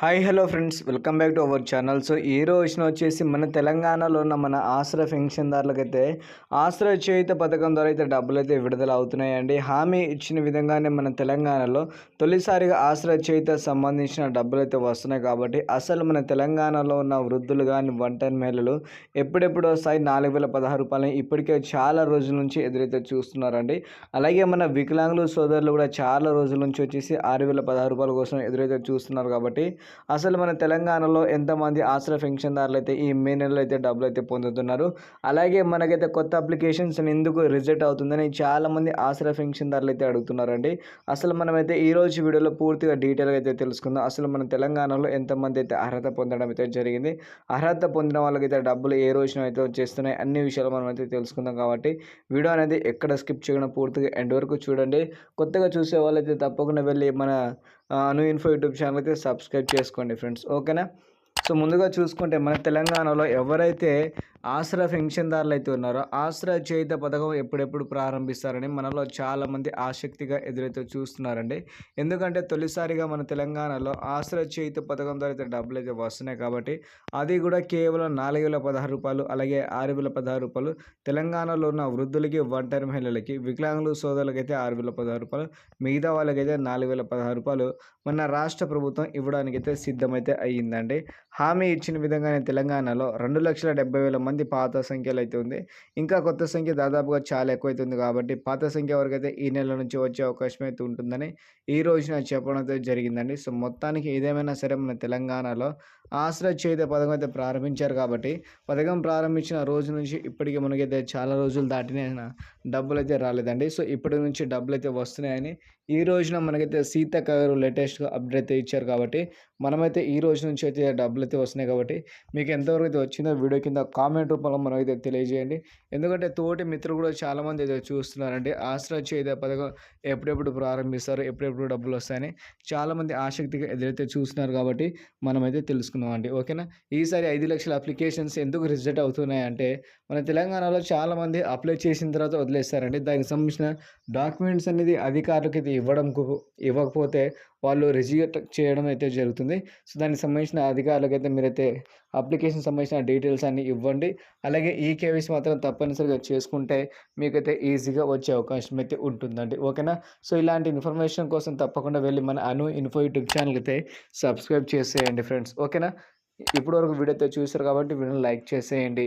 Hi hello friends. Welcome back to our channel. So ఈ రోజున వచ్చేసి మన తెలంగాణలో ఉన్న మన ఆశ్రయ పెన్షన్దారులకైతే ఆశ్రయ చేయుత పథకం ద్వారా అయితే డబ్బులు అయితే విడుదల అవుతున్నాయండి. హామీ ఇచ్చిన విధంగానే మన తెలంగాణలో తొలిసారిగా ఆశ్రయ చేయుత సంబంధించిన డబ్బులు అయితే వస్తున్నాయి కాబట్టి అసలు మన తెలంగాణలో ఉన్న వృద్ధులు కానీ వంటన్ మహిళలు ఎప్పుడెప్పుడు వస్తాయి. నాలుగు వేల పదహారు రూపాయలు ఇప్పటికే చాలా రోజుల నుంచి ఎదురైతే చూస్తున్నారండి. అలాగే మన వికలాంగులు సోదరులు కూడా చాలా రోజుల నుంచి వచ్చేసి ఆరు వేల పదహారు రూపాయల కోసం ఎదురైతే చూస్తున్నారు కాబట్టి అసలు మన తెలంగాణలో ఎంతమంది ఆశ్రయ పెన్షన్దారులు అయితే ఈ మే నెలలో అయితే డబ్బులు అయితే పొందుతున్నారు? అలాగే మనకైతే కొత్త అప్లికేషన్స్ ఎందుకు రిజెక్ట్ అవుతుందని చాలామంది ఆశ్రయ పెన్షన్దారులు అయితే అడుగుతున్నారండి. అసలు మనమైతే ఈ రోజు వీడియోలో పూర్తిగా డీటెయిల్గా అయితే తెలుసుకుందాం. అసలు మన తెలంగాణలో ఎంతమంది అయితే అర్హత పొందడం అయితే జరిగింది? అర్హత పొందిన వాళ్ళకైతే డబ్బులు ఏ రోజున అయితే వచ్చేస్తున్నాయి? అన్ని విషయాలు మనం అయితే తెలుసుకుందాం కాబట్టి వీడియో అనేది ఎక్కడ స్కిప్ చేయకుండా పూర్తిగా ఎండ్ వరకు చూడండి. కొత్తగా చూసే వాళ్ళైతే తప్పకుండా వెళ్ళి మన అను ఇన్ఫో యూట్యూబ్ ఛానల్ అయితే సబ్స్క్రైబ్ చేసుకోండి ఫ్రెండ్స్ ఓకేనా? సో ముందుగా చూసుకుంటే మన తెలంగాణలో ఎవరైతే ఆసరా పెన్షన్దారులు అయితే ఉన్నారో ఆసరా చేయుత పథకం ఎప్పుడెప్పుడు ప్రారంభిస్తారని మనలో చాలామంది ఆసక్తిగా ఎదురైతే చూస్తున్నారండి. ఎందుకంటే తొలిసారిగా మన తెలంగాణలో ఆసరా చేయుత పథకం ద్వారా అయితే డబ్బులు అయితే వస్తున్నాయి కాబట్టి అది కూడా కేవలం నాలుగు వేల పదహారు రూపాయలు అలాగే ఆరు వేల పదహారు రూపాయలు తెలంగాణలో ఉన్న వృద్ధులకి ఒంటరి మహిళలకి వికలాంగులు సోదరులకి అయితే ఆరు వేల పదహారు రూపాయలు మిగతా వాళ్ళకైతే నాలుగు వేల పదహారు రూపాయలు మన రాష్ట్ర ప్రభుత్వం ఇవ్వడానికైతే సిద్ధమైతే అయ్యిందండి. హామీ ఇచ్చిన విధంగానే తెలంగాణలో రెండు లక్షల డెబ్బై వేల మంది పాత సంఖ్యలో అయితే ఉంది. ఇంకా కొత్త సంఖ్య దాదాపుగా చాలా ఎక్కువైతుంది కాబట్టి పాత సంఖ్య వరకు అయితే ఈ నెల నుంచి వచ్చే అవకాశం అయితే ఉంటుందని ఈ రోజున చెప్పడం అయితే జరిగిందండి. సో మొత్తానికి ఏదేమైనా సరే మన తెలంగాణలో ఆశ్రయ చేత పథకం అయితే ప్రారంభించారు కాబట్టి పథకం ప్రారంభించిన రోజు నుంచి ఇప్పటికీ మనకైతే చాలా రోజులు దాటిన డబ్బులు అయితే రాలేదండి. సో ఇప్పటి నుంచి డబ్బులు అయితే వస్తున్నాయని ఈ రోజున మనకైతే సీతక్క గారు లేటెస్ట్గా అప్డేట్ అయితే ఇచ్చారు కాబట్టి మనమైతే ఈ రోజు నుంచి అయితే డబ్బులు అయితే వస్తున్నాయి కాబట్టి మీకు ఎంతవరకు అయితే వచ్చిందో వీడియో కింద కామెంట్ రూపంలో మనమైతే తెలియజేయండి. ఎందుకంటే తోటి మిత్రులు కూడా చాలామంది అయితే చూస్తున్నారండి. ఆశ్రయ చేత పథకం ఎప్పుడెప్పుడు ప్రారంభిస్తారు ఎప్పుడెప్పుడు డబ్బులు వస్తాయని చాలామంది ఆసక్తిగా ఎదురైతే చూస్తున్నారు కాబట్టి మనమైతే తెలుసుకుందామండి. ఓకేనా? ఈసారి ఐదు లక్షల అప్లికేషన్స్ ఎందుకు రిజెక్ట్ అవుతున్నాయి అంటే మన తెలంగాణలో చాలామంది అప్లై చేసిన తర్వాత వదిలేస్తారండి. దానికి సంబంధించిన డాక్యుమెంట్స్ అనేది అధికారులకి ఇవ్వడం ఇవ్వకపోతే వాళ్ళు రిజెక్ట్ చేయడం అయితే జరుగుతుంది. సో దానికి సంబంధించిన అధికారులకైతే మీరైతే అప్లికేషన్ సంబంధించిన డీటెయిల్స్ అన్నీ ఇవ్వండి. అలాగే ఈ కేవీసీ మాత్రం తప్పనిసరిగా చేసుకుంటే మీకైతే ఈజీగా వచ్చే అవకాశం అయితే ఉంటుందండి. ఓకేనా? సో ఇలాంటి ఇన్ఫర్మేషన్ కోసం తప్పకుండా వెళ్ళి మన అను ఇన్ఫో యూట్యూబ్ ఛానల్ అయితే సబ్స్క్రైబ్ చేసేయండి ఫ్రెండ్స్. ఓకేనా? ఇప్పటివరకు వీడియో అయితే చూసారు కాబట్టి వీడియోని లైక్ చేసేయండి.